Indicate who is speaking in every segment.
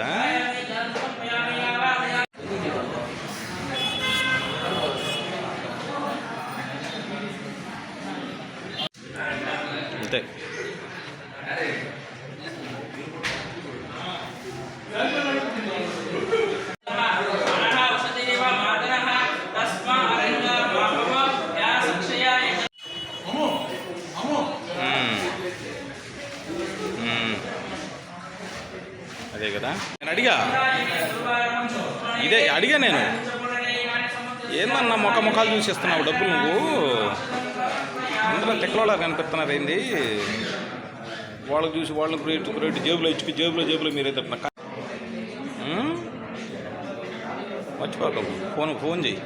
Speaker 1: Ustaz. అదే కదా? నేను అడిగా. ఇదే అడిగా నేను. ఏందన్నా మొక్క ముఖాలు చూసేస్తున్నావు డబ్బులు నువ్వు? అందరూ తెక్కలోలా కనిపిస్తున్నారు ఏంది? వాళ్ళకి చూసి వాళ్ళకి రేటు రేటు జేబులో ఇచ్చి జేబులో జేబులో మీరే తప్పిన మర్చిపోక ఫోన్ ఫోన్ చెయ్యి.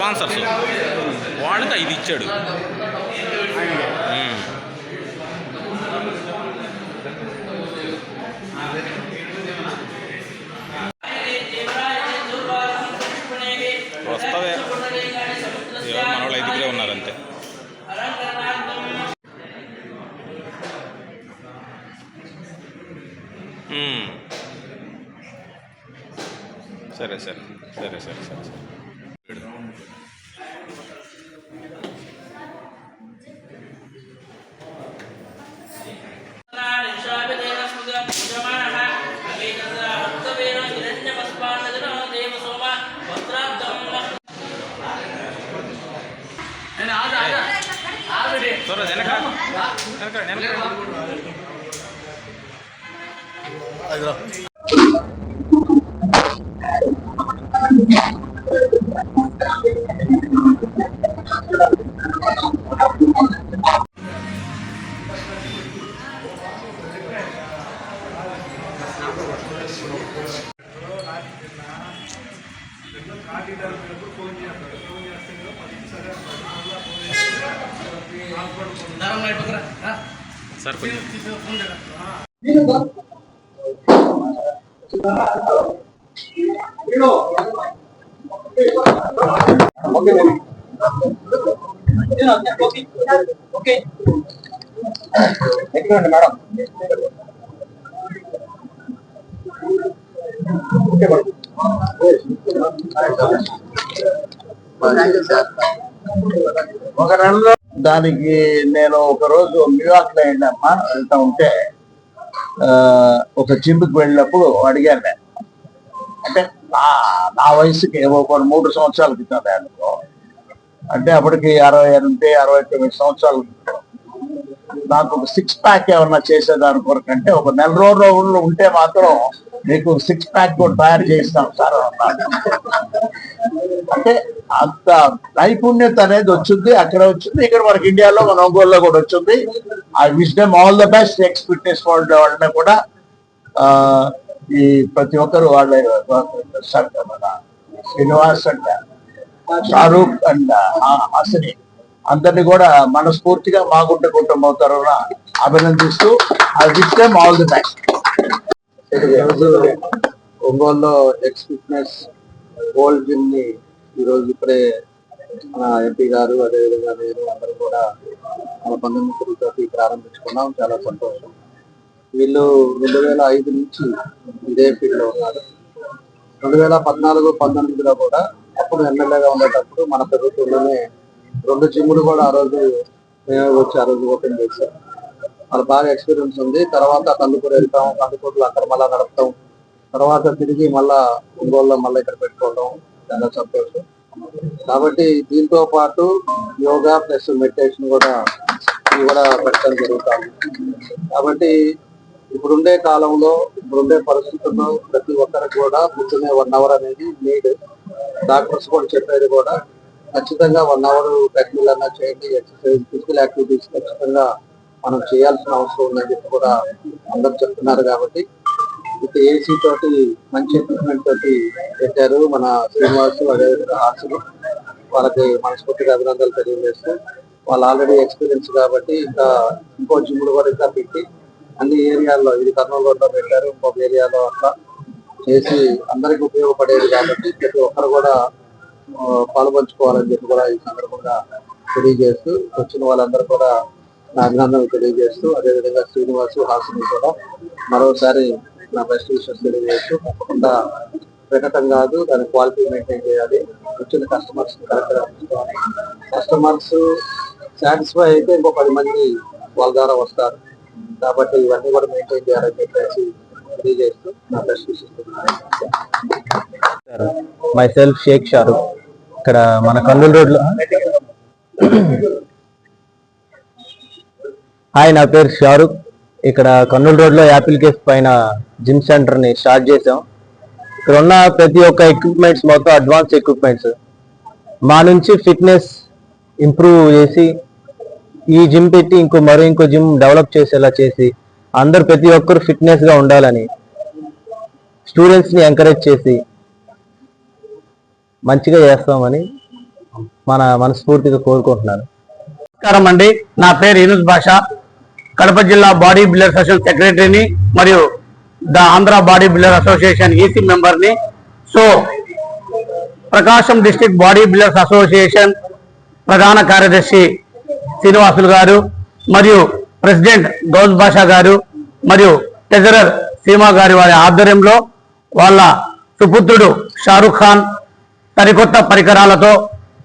Speaker 1: స్పాన్సర్స్. వాళ్ళకి ఐదు ఇచ్చాడు. వస్తావే. మన వాళ్ళు ఐదుగురే ఉన్నారు అంతే. సరే సరే. సరే సరే సరే సరే. వెనక
Speaker 2: ఓకే ఎక్కడ మేడం. Okay madam. ఒక నెలలో దానికి నేను ఒక రోజు న్యూయార్క్లో వెళ్ళామ్మా వెళ్తా ఉంటే ఒక జిమ్కి వెళ్ళినప్పుడు అడిగాను నేను. అంటే నా నా వయసుకి ఏవో కొన్ని మూడు సంవత్సరాల క్రితం అనుకో. అంటే అప్పటికి అరవై ఎనిమిది అరవై తొమ్మిది సంవత్సరాల క్రితం. నాకు ఒక సిక్స్ ప్యాక్ ఏమన్నా చేసేదాని కొరకంటే ఒక నెల రోజులు ఉంటే మాత్రం మీకు సిక్స్ ప్యాక్ కూడా తయారు చేస్తాం సార్ అంటే అంత నైపుణ్యత అనేది వచ్చింది అక్కడ వచ్చింది. ఇక్కడ మనకి ఇండియాలో మన ఒంగోలులో కూడా వచ్చింది. I wish them all the best X fitness world వాళ్ళని కూడా ఈ ప్రతి ఒక్కరు వాళ్ళ మన శ్రీనివాస్ అండ్ షారూక్ అండ్ హాసిని అందరినీ కూడా మనస్ఫూర్తిగా మా గుంట కుటుంబం తరఫున అభినందిస్తూ I wish them all the best ఈరోజు ఒంగోలులో ఎక్స్ ఫిట్నెస్ గోల్డ్ జిమ్ని ఈరోజు ఇప్పుడే మన ఎంపీ గారు అదేవిధంగా నేను అందరూ కూడా మన బంధుమిత్రులతో ప్రారంభించుకున్నాం. చాలా సంతోషం. వీళ్ళు రెండు వేల ఐదు నుంచి ఇదే ఫీల్డ్లో ఉన్నారు. రెండు వేల పద్నాలుగు పంతొమ్మిదిలో కూడా అప్పుడు ఎమ్మెల్యేగా ఉండేటప్పుడు మన ప్రభుత్వంలోనే రెండు జిమ్లు కూడా ఆ రోజు మేము వచ్చి ఆ రోజు ఓపెన్ చేశాం. వాళ్ళు బాగా ఎక్స్పీరియన్స్ ఉంది. తర్వాత కందుకూరు వెళ్తాం కందుకూరులో అక్కడ మళ్ళీ నడుపుతాం. తర్వాత తిరిగి మళ్ళా ఒంగోలులో మళ్ళీ ఇక్కడ పెట్టుకోవడం చాలా సంతోషం. కాబట్టి దీంతో పాటు యోగా ప్లస్ మెడిటేషన్ కూడా
Speaker 3: ఇవి కూడా పెట్టడం జరుగుతుంది కాబట్టి ఇప్పుడుండే కాలంలో ఇప్పుడుండే పరిస్థితుల్లో ప్రతి ఒక్కరికి కూడా పొద్దున్నే వన్ అవర్ అనేది నీడ్. డాక్టర్స్ కూడా చెప్పేది కూడా ఖచ్చితంగా వన్ అవర్ ట్రెడ్మిల్ అన్నా చేయండి ఎక్సర్సైజ్ ఫిజికల్ యాక్టివిటీస్ ఖచ్చితంగా మనం చేయాల్సిన అవసరం ఉందని చెప్పి కూడా అందరు చెప్తున్నారు కాబట్టి విత్ ఏసీ తోటి మంచి ఎక్విప్మెంట్ తోటి పెట్టారు మన శ్రీనివాస్ అదేవిధంగా హాస్టల్ వాళ్ళకి మనస్ఫూర్తిగా అభినందనలు తెలియజేస్తూ వాళ్ళు ఆల్రెడీ ఎక్స్పీరియన్స్ కాబట్టి ఇంకా ఇంకో జిమ్లు కూడా ఇంకా పెట్టి అన్ని ఏరియాల్లో ఇది కర్నూలు రోడ్లో పెట్టారు ఇంకొక ఏరియాలో అట్లా చేసి అందరికి ఉపయోగపడేది కాబట్టి ప్రతి ఒక్కరు కూడా పాల్పంచుకోవాలని చెప్పి కూడా ఈ సందర్భంగా తెలియజేస్తూ వచ్చిన వాళ్ళందరూ కూడా నా అభినందనలు తెలియజేస్తూ అదేవిధంగా శ్రీనివాసు హాసిని కూడా మరోసారి నా బెస్ట్ విషయం తెలియజేస్తూ తప్పకుండా పెట్టడం కాదు దాని క్వాలిటీ మెయింటైన్ చేయాలి. వచ్చిన కస్టమర్స్ కరెక్ట్ కస్టమర్స్ సాటిస్ఫై అయితే ఇంకో పది మంది వాళ్ళ ద్వారా వస్తారు. కాబట్టి ఇవన్నీ కూడా మెయింటైన్ చేయాలని చెప్పేసి తెలియజేస్తూ నా బెస్ట్ విషయం
Speaker 4: మై సెల్ఫ్ షేక్ షారుఖ్ ఇక్కడ మన కర్నూలు రోడ్లో హాయ్ నా పేరు షారుఖ్ ఇక్కడ కర్నూలు రోడ్లో యాపిల్ కేఫ్ పైన జిమ్ సెంటర్ని స్టార్ట్ చేసాం ఇక్కడ ఉన్న ప్రతి ఒక్క ఎక్విప్మెంట్స్ మొత్తం అడ్వాన్స్ ఎక్విప్మెంట్స్ మా నుంచి ఫిట్నెస్ ఇంప్రూవ్ చేసి ఈ జిమ్ పెట్టి ఇంకో మరో ఇంకో జిమ్ డెవలప్ చేసేలా చేసి అందరు ప్రతి ఒక్కరు ఫిట్నెస్గా ఉండాలని స్టూడెంట్స్ని ఎంకరేజ్ చేసి మంచిగా చేస్తామని మన మనస్ఫూర్తిగా కోరుకుంటున్నాను.
Speaker 5: నమస్కారం అండి. నా పేరు యూనుస్ భాష. కడప జిల్లా బాడీ బిల్డర్ అసోసియేషన్ సెక్రటరీని మరియు the Andhra body builder association EC మెంబర్ని. So Prakasam district body builders association ప్రధాన కార్యదర్శి శ్రీనివాసులు గారు మరియు ప్రెసిడెంట్ గౌజ్ బాషా గారు మరియు ట్రెజరర్ సీమా గారి వారి ఆధ్వర్యంలో వాళ్ళ సుపుత్రుడు షారుఖ్ ఖాన్ సరికొత్త పరికరాలతో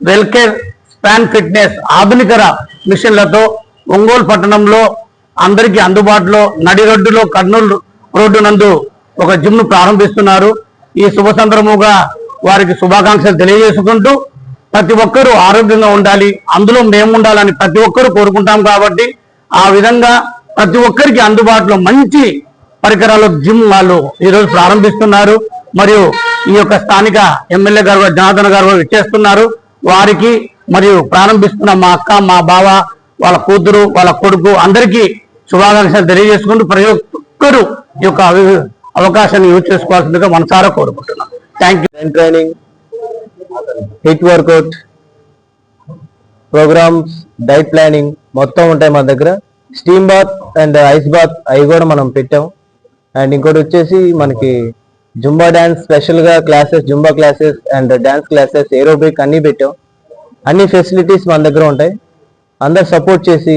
Speaker 5: వెల్కేర్ స్పాన్ ఫిట్నెస్ ఆధునిక మిషన్లతో ఒంగోలు పట్టణంలో అందరికీ అందుబాటులో నడిరొడ్డులో కర్నూలు రోడ్డు నందు ఒక జిమ్ను ప్రారంభిస్తున్నారు. ఈ శుభ సందర్భముగా వారికి శుభాకాంక్షలు తెలియజేసుకుంటూ ప్రతి ఒక్కరూ ఆరోగ్యంగా ఉండాలి. అందులో మేము ఉండాలని ప్రతి ఒక్కరూ కోరుకుంటాం కాబట్టి ఆ విధంగా ప్రతి ఒక్కరికి అందుబాటులో మంచి పరికరాలు జిమ్ వాళ్ళు ఈరోజు ప్రారంభిస్తున్నారు. మరియు ఈ యొక్క స్థానిక ఎమ్మెల్యే గారు జనార్దన్ గారు ఇచ్చేస్తున్నారు వారికి మరియు ప్రారంభిస్తున్న మా అక్క మా బావ వాళ్ళ కూతురు వాళ్ళ కొడుకు అందరికీ శుభాకాంక్షలు తెలియజేసుకుంటూ ప్రతి ఒక్కరూ ఈ యొక్క అవకాశాన్ని యూజ్ చేసుకోవాల్సిందిగా మనసారా కోరుకుంటున్నాం. Thank you
Speaker 4: training HIIT workout programmes diet planning మొత్తం ఉంటాయి మన దగ్గర. Steam bath and ice bath అవి కూడా మనం పెట్టాం అండ్ ఇంకోటి వచ్చేసి మనకి జుంబా డ్యాన్స్ స్పెషల్గా classes Zumba classes and dance classes aerobic అన్నీ పెట్టాం అన్ని ఫెసిలిటీస్ మన దగ్గర ఉంటాయి. అందరు సపోర్ట్ చేసి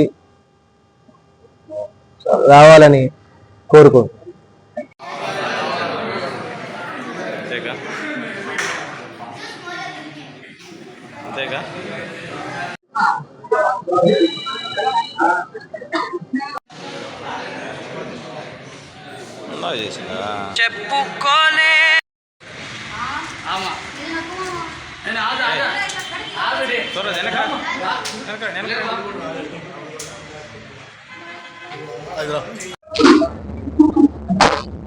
Speaker 4: రావాలని కోరుకుంటున్నాం
Speaker 1: అంతేగా? చేసిందా? వెనక.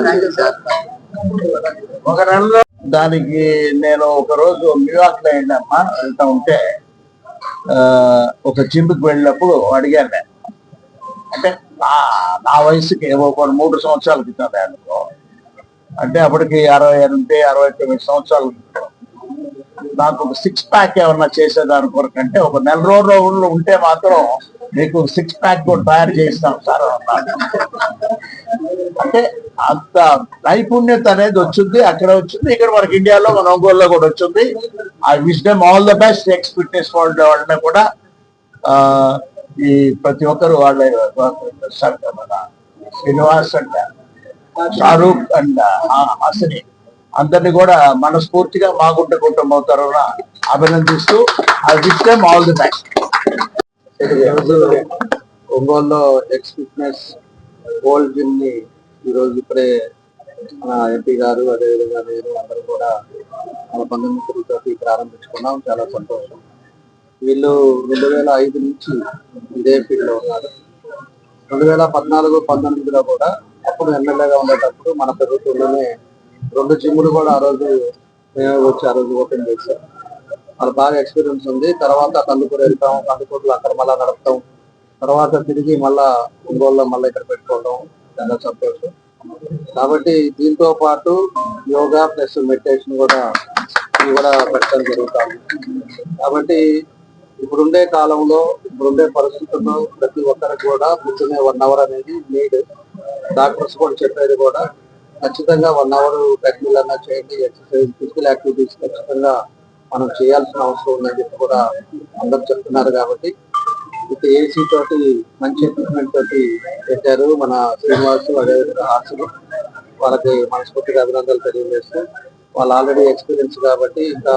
Speaker 1: వెనక సార్ కొంచెం
Speaker 2: మేడం ఒక నెలలో దానికి నేను ఒక రోజు న్యూయార్క్లో వెళ్ళామ్మా వెళ్తా ఉంటే ఆ, ఒక జిమ్కి వెళ్ళినప్పుడు అడిగాను నేను. అంటే నా నా వయసుకి ఏమో ఒక మూడు సంవత్సరాల క్రితం అనుకో. అంటే అప్పటికి అరవై ఎనిమిది అరవై తొమ్మిది సంవత్సరాల క్రితం నాకు ఒక సిక్స్ ప్యాక్ ఏమన్నా చేసేదాని అంటే ఒక నెల రోజులు ఉంటే మాత్రం మీకు సిక్స్ ప్యాక్ కూడా తయారు చేస్తాం సార్ అన్నారు అంటే అంత నైపుణ్యత అనేది వచ్చింది అక్కడ వచ్చింది ఇక్కడ మనకి ఇండియాలో మన ఒంగోలులో కూడా వచ్చింది. I wish them all the best X fitness world వాళ్ళని కూడా ఈ ప్రతి ఒక్కరు వాళ్ళ మన శ్రీనివాస్ అంట షారూక్ అంట హాసిని అందరినీ కూడా మనస్ఫూర్తిగా మాగుంట కుటుంబం తరఫున అభినందిస్తూ అది విష్ ఆల్ ది బెస్ట్
Speaker 3: ఈరోజు ఒంగోలులో ఎక్స్ ఫిట్నెస్ గోల్డ్ జిమ్ని ఈరోజు ఇప్పుడే మన ఎంపీ గారు అదేవిధంగా నేను అందరూ కూడా మన బంధుమిత్రులతో ప్రారంభించుకున్నాం. చాలా సంతోషం. వీళ్ళు రెండు వేల ఐదు నుంచి ఇదే ఫీల్డ్లో ఉన్నారు. రెండు వేల పద్నాలుగు పంతొమ్మిదిలో కూడా అప్పుడు ఎమ్మెల్యేగా ఉండేటప్పుడు మన ప్రభుత్వంలోనే రెండు జిమ్లు కూడా ఆ రోజు మేమే వచ్చి ఆ రోజు ఓపెన్ చేశాం వాళ్ళు బాగా ఎక్స్పీరియన్స్ ఉంది. తర్వాత కందుకూరు వెళ్తాం కందుకూరులో అక్కడ మళ్ళా నడపటం తర్వాత తిరిగి మళ్ళా ఒంగోలులో మళ్ళీ ఇక్కడ పెట్టుకోవడం చాలా సంతోషం. కాబట్టి దీంతో పాటు యోగా ప్లస్ మెడిటేషన్ కూడా కూడా పెట్టడం జరుగుతుంది కాబట్టి ఇప్పుడుండే కాలంలో ఇప్పుడుండే పరిస్థితుల్లో ప్రతి ఒక్కరికి కూడా కూర్చునే వన్ అవర్ అనేది నీడ్ డాక్టర్స్ కూడా చెప్పేది కూడా ఖచ్చితంగా వన్ అవర్ ట్రెడ్మిల్ అన్నా చేయండి ఎక్సర్సైజ్ ఫిజికల్ యాక్టివిటీస్ ఖచ్చితంగా మనం చేయాల్సిన అవసరం ఉందని చెప్పి కూడా అందరు చెప్తున్నారు కాబట్టి ఇప్పుడు ఏసీ తోటి మంచి ఎక్విప్మెంట్ తోటి పెట్టారు మన శ్రీనివాస్ అదేవిధంగా హాస్టల్ వాళ్ళకి మనస్ఫూర్తిగా అభినందనలు తెలియజేస్తూ వాళ్ళు ఆల్రెడీ ఎక్స్పీరియన్స్ కాబట్టి ఇంకా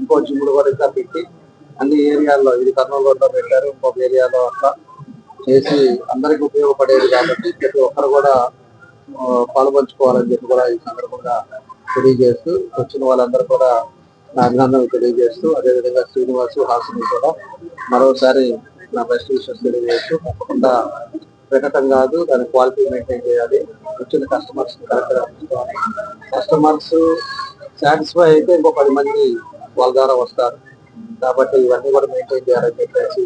Speaker 3: ఇంకో జిమ్లు కూడా ఇంకా పెట్టి అన్ని ఏరియాల్లో ఇది కర్నూలు రోడ్లో పెట్టారు ఇంకొక ఏరియాలో అట్లా చేసి అందరికి ఉపయోగపడేది కాబట్టి ప్రతి ఒక్కరు కూడా పాల్పంచుకోవాలని చెప్పి కూడా ఈ సందర్భంగా తెలియజేస్తూ వచ్చిన వాళ్ళందరూ కూడా నా అభినందనలు తెలియజేస్తూ అదేవిధంగా శ్రీనివాసు హాసిని కూడా మరోసారి నా బెస్ట్ విషయం తెలియజేస్తూ తప్పకుండా పెట్టడం కాదు దాని క్వాలిటీ మెయింటైన్ చేయాలి. వచ్చిన కస్టమర్స్ కస్టమర్స్ సాటిస్ఫై అయితే ఇంకో పది మంది వాళ్ళ ద్వారా వస్తారు. కాబట్టి ఇవన్నీ కూడా మెయింటైన్ చేయాలని చెప్పేసి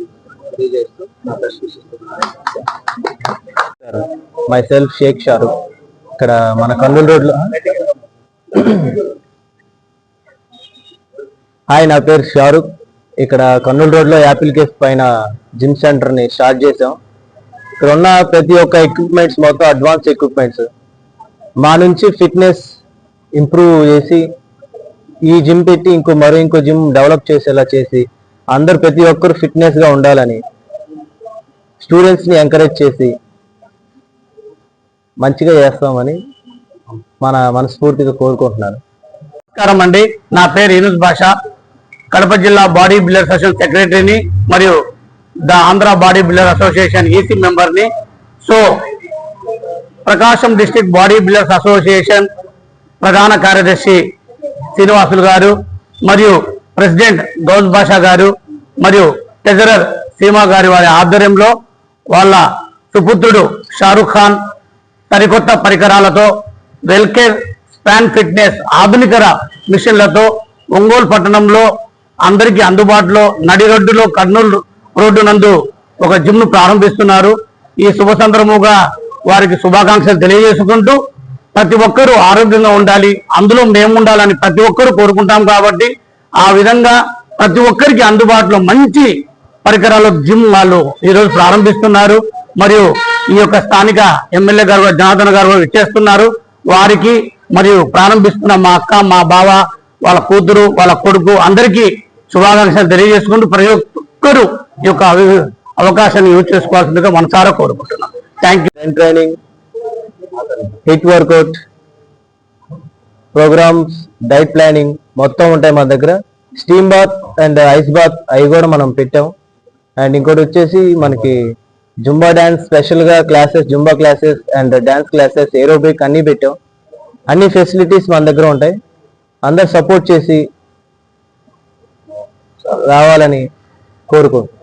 Speaker 3: తెలియజేస్తూ నా బెస్ట్ విషయం
Speaker 4: మై సెల్ఫ్ షేక్ షారుఖ్ ఇక్కడ మన కర్నూలు రోడ్లో హాయ్ నా పేరు షారుఖ్ ఇక్కడ కర్నూలు రోడ్లో యాపిల్ కేఫ్ పైన జిమ్ సెంటర్ని స్టార్ట్ చేసాం ఇక్కడ ఉన్న ప్రతి ఒక్క ఎక్విప్మెంట్స్ మొత్తం అడ్వాన్స్ ఎక్విప్మెంట్స్ మా నుంచి ఫిట్నెస్ ఇంప్రూవ్ చేసి ఈ జిమ్ పెట్టి ఇంకో మరో ఇంకో జిమ్ డెవలప్ చేసేలా చేసి అందరు ప్రతి ఒక్కరు ఫిట్నెస్గా ఉండాలని స్టూడెంట్స్ని ఎంకరేజ్ చేసి మంచిగా చేస్తామని మన మనస్ఫూర్తిగా కోరుకుంటున్నాను.
Speaker 5: నమస్కారం అండి. నా పేరు యూనుస్ భాష కడప జిల్లా బాడీ బిల్డర్ అసోసియేషన్ సెక్రటరీని మరియు the Andhra body builder association EC మెంబర్ని. So Prakasam district body builders association ప్రధాన కార్యదర్శి శ్రీనివాసులు గారు మరియు ప్రెసిడెంట్ గౌజ్ బాషా గారు మరియు ట్రెజరర్ సీమా గారి వారి ఆధ్వర్యంలో వాళ్ళ సుపుత్రుడు షారుఖ్ ఖాన్ సరికొత్త పరికరాలతో వెల్కేర్ స్పాన్ ఫిట్నెస్ ఆధునికర మిషన్లతో ఒంగోలు పట్టణంలో అందరికీ అందుబాటులో నడి రోడ్డులో కర్నూలు రోడ్డు నందు ఒక జిమ్ను ప్రారంభిస్తున్నారు. ఈ శుభ సందర్భముగా వారికి శుభాకాంక్షలు తెలియజేసుకుంటూ ప్రతి ఒక్కరూ ఆరోగ్యంగా ఉండాలి. అందులో మేము ఉండాలని ప్రతి ఒక్కరూ కోరుకుంటాం కాబట్టి ఆ విధంగా ప్రతి ఒక్కరికి అందుబాటులో మంచి పరికరాలు జిమ్ వాళ్ళు ఈరోజు ప్రారంభిస్తున్నారు. మరియు ఈ యొక్క స్థానిక ఎమ్మెల్యే గారు జనార్దన్ గారు ఇచ్చేస్తున్నారు వారికి మరియు ప్రారంభిస్తున్న మా అక్క మా బావ వాళ్ళ కూతురు వాళ్ళ కొడుకు అందరికీ శుభాకాంక్షలు తెలియజేసుకుంటూ ప్రతి ఒక్కరూ ఈ యొక్క అవకాశాన్ని యూజ్ చేసుకోవాల్సిందిగా మనసారా కోరుకుంటున్నాం. Thank you
Speaker 4: training HIIT workout programmes diet planning మొత్తం ఉంటాయి మన దగ్గర. Steam bath and ice bath అవి కూడా మనం పెట్టాం. అండ్ ఇంకోటి వచ్చేసి మనకి జుంబా డ్యాన్స్ స్పెషల్గా classes Zumba classes and dance classes aerobic అన్నీ పెట్టాం. అన్ని ఫెసిలిటీస్ మన దగ్గర ఉంటాయి. అందరు సపోర్ట్ చేసి రావాలని కోరుకుంటున్నాం.